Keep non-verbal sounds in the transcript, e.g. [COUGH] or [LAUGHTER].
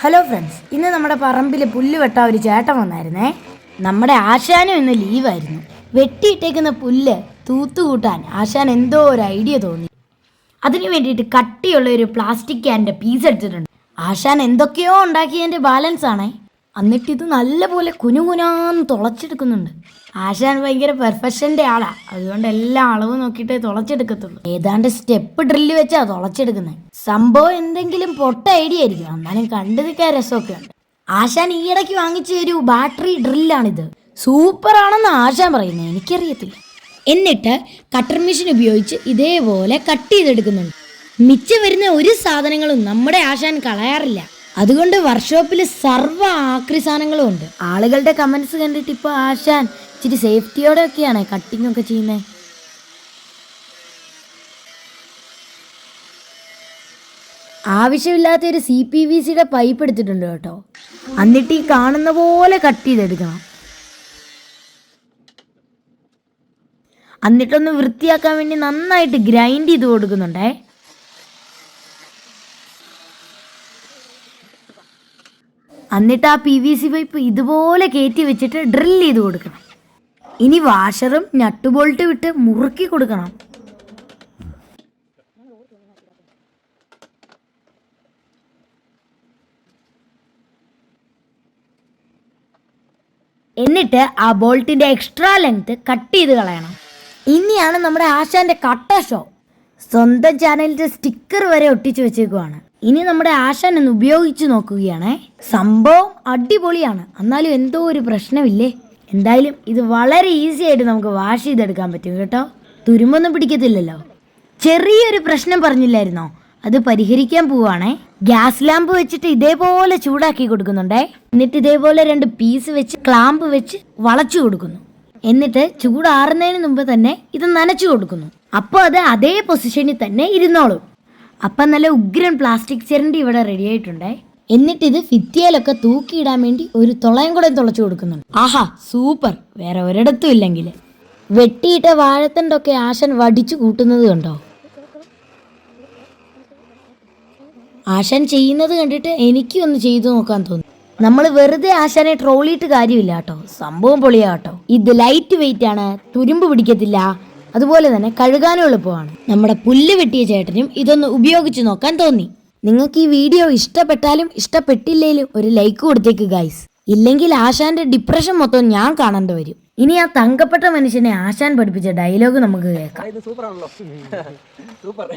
Hello friends ഇന്ന് നമ്മുടെ പറമ്പിൽ പുല്ല് വെട്ടാൻ ഒരു ചേട്ടൻ വന്നായിരുന്നേ. നമ്മുടെ ആശാനും ഇന്ന് ലീവായിരുന്നു വെട്ടിയിട്ടേക്കുന്ന പുല്ല് തൂത്തുകൂട്ടാൻ ആശാൻ എന്തോ ഒരു ഐഡിയ തോന്നി. അതിനു വേണ്ടിയിട്ട് കട്ടിയുള്ള ഒരു പ്ലാസ്റ്റിക് ക്യാന്റെ പീസ് എടുത്തിട്ടുണ്ട്. ആശാൻ എന്തൊക്കെയോ ഉണ്ടാക്കിയതിന്റെ ബാലൻസ് ആണേ. എന്നിട്ട് ഇത് നല്ലപോലെ കുനുകുനാന്ന് തുളച്ചെടുക്കുന്നുണ്ട്. ആശാൻ ഭയങ്കര പെർഫെക്ഷന്റെ ആളാ. അതുകൊണ്ട് എല്ലാ അളവ് നോക്കിയിട്ടേ തുളച്ചെടുക്കത്തുള്ളൂ. ഏതാണ്ട് സ്റ്റെപ്പ് ഡ്രില്ല് വെച്ചാ തുളച്ചെടുക്കുന്നത് സംഭവം എന്തെങ്കിലും പൊട്ട ഐഡിയ ആയിരിക്കും. എന്നാലും കണ്ടു നിൽക്കാൻ രസമൊക്കെ ഉണ്ട്. ആശാൻ ഇടയ്ക്ക് വാങ്ങിച്ച ഒരു ബാറ്ററി ഡ്രില്ലാണിത് സൂപ്പർ ആണെന്ന് ആശാൻ പറയുന്നത് എനിക്കറിയത്തില്ല. എന്നിട്ട് കട്ടർ മെഷീൻ ഉപയോഗിച്ച് ഇതേപോലെ കട്ട് ചെയ്തെടുക്കുന്നുണ്ട്. മിച്ചം വരുന്ന ഒരു സാധനങ്ങളും നമ്മുടെ ആശാൻ കളയാറില്ല. അതുകൊണ്ട് വർക്ക്ഷോപ്പിൽ സർവ ആക്രി സാധനങ്ങളും ഉണ്ട്. ആളുകളുടെ കമന്റ്സ് കണ്ടിട്ട് ഇപ്പോൾ ആശാൻ ഇച്ചിരി സേഫ്റ്റിയോടെ ഒക്കെയാണ് കട്ടിംഗ് ഒക്കെ ചെയ്യുന്നത് ആവശ്യമില്ലാത്ത ഒരു സി പി വി സിയുടെ പൈപ്പ് എടുത്തിട്ടുണ്ട് കേട്ടോ. എന്നിട്ട് ഈ കാണുന്ന പോലെ കട്ട് ചെയ്തെടുക്കണം. എന്നിട്ടൊന്ന് വൃത്തിയാക്കാൻ വേണ്ടി നന്നായിട്ട് ഗ്രൈൻഡ് ചെയ്ത് കൊടുക്കുന്നുണ്ടേ. എന്നിട്ട് ആ പി വി സി പൈപ്പ് ഇതുപോലെ കയറ്റി വെച്ചിട്ട് ഡ്രിൽ ചെയ്ത് കൊടുക്കണം. ഇനി വാഷറും നട്ടുബോൾട്ട് വിട്ട് മുറുക്കി കൊടുക്കണം. എന്നിട്ട് ആ ബോൾട്ടിന്റെ എക്സ്ട്രാ ലെങ്ത് കട്ട് ചെയ്ത് കളയണം. ഇനിയാണ് നമ്മുടെ ആശാന്റെ കട്ട ഷോ സ്വന്തം ചാനലിന്റെ സ്റ്റിക്കർ വരെ ഒട്ടിച്ചു വെച്ചേക്കുവാണ്. ഇനി നമ്മുടെ ആശാൻ ഒന്ന് ഉപയോഗിച്ച് നോക്കുകയാണേ. സംഭവം അടിപൊളിയാണ്. എന്നാലും എന്തോ ഒരു പ്രശ്നമില്ലേ? എന്തായാലും ഇത് വളരെ ഈസി ആയിട്ട് നമുക്ക് വാഷ് ചെയ്തെടുക്കാൻ പറ്റും കേട്ടോ. തുരുമ്പൊന്നും പിടിക്കത്തില്ലല്ലോ. ചെറിയൊരു പ്രശ്നം പറഞ്ഞില്ലായിരുന്നോ? അത് പരിഹരിക്കാൻ പോവാണേ. ഗ്യാസ് ലാമ്പ് വെച്ചിട്ട് ഇതേപോലെ ചൂടാക്കി കൊടുക്കുന്നുണ്ടേ. എന്നിട്ട് ഇതേപോലെ രണ്ട് പീസ് വെച്ച് ക്ലാമ്പ് വെച്ച് വളച്ചു കൊടുക്കുന്നു. എന്നിട്ട് ചൂടാറുന്നതിന് മുമ്പ് തന്നെ ഇത് നനച്ചു കൊടുക്കുന്നു. അപ്പോൾ അത് അതേ പൊസിഷനിൽ തന്നെ ഇരുന്നോളും. അപ്പം നല്ല ഉഗ്രൻ പ്ലാസ്റ്റിക് ചെരണ്ടി ഇവിടെ റെഡി ആയിട്ടുണ്ടേ. എന്നിട്ട് ഇത് ഫിത്തിയയിലൊക്കെ തൂക്കിയിടാൻ വേണ്ടി ഒരു തുളയും കൂടെ തുളച്ചു കൊടുക്കുന്നുണ്ട്. ആഹാ സൂപ്പർ വേറെ ഒരിടത്തും ഇല്ലെങ്കിൽ വെട്ടിയിട്ട വാഴത്തണ്ടൊക്കെ ആശൻ വടിച്ചു കൂട്ടുന്നത് കണ്ടോ? ആശൻ ചെയ്യുന്നത് കണ്ടിട്ട് എനിക്കും ഒന്ന് ചെയ്തു നോക്കാൻ തോന്നി. നമ്മൾ വെറുതെ ആശാനെ ട്രോളിയിട്ട് കാര്യമില്ല കേട്ടോ. സംഭവം പൊളിയാട്ടോ ഇത് ലൈറ്റ് വെയിറ്റ് ആണ്. തുരുമ്പ് പിടിക്കത്തില്ല. അതുപോലെ തന്നെ കഴുകാനും എളുപ്പമാണ്. നമ്മുടെ പുല്ല് വെട്ടിയ ചേട്ടനും ഇതൊന്ന് ഉപയോഗിച്ച് നോക്കാൻ തോന്നി. നിങ്ങൾക്ക് ഈ വീഡിയോ ഇഷ്ടപ്പെട്ടാലും ഇഷ്ടപ്പെട്ടില്ലേലും ഒരു ലൈക്ക് കൊടുത്തേക്ക് ഗൈസ് ഇല്ലെങ്കിൽ ആശാന്റെ ഡിപ്രഷൻ മൊത്തം ഞാൻ കാണേണ്ടി വരും. ഇനി ആ തങ്കപ്പെട്ട മനുഷ്യനെ ആശാൻ പഠിപ്പിച്ച ഡയലോഗ് നമുക്ക് കേൾക്കാം. [LAUGHS] സൂപ്പർ.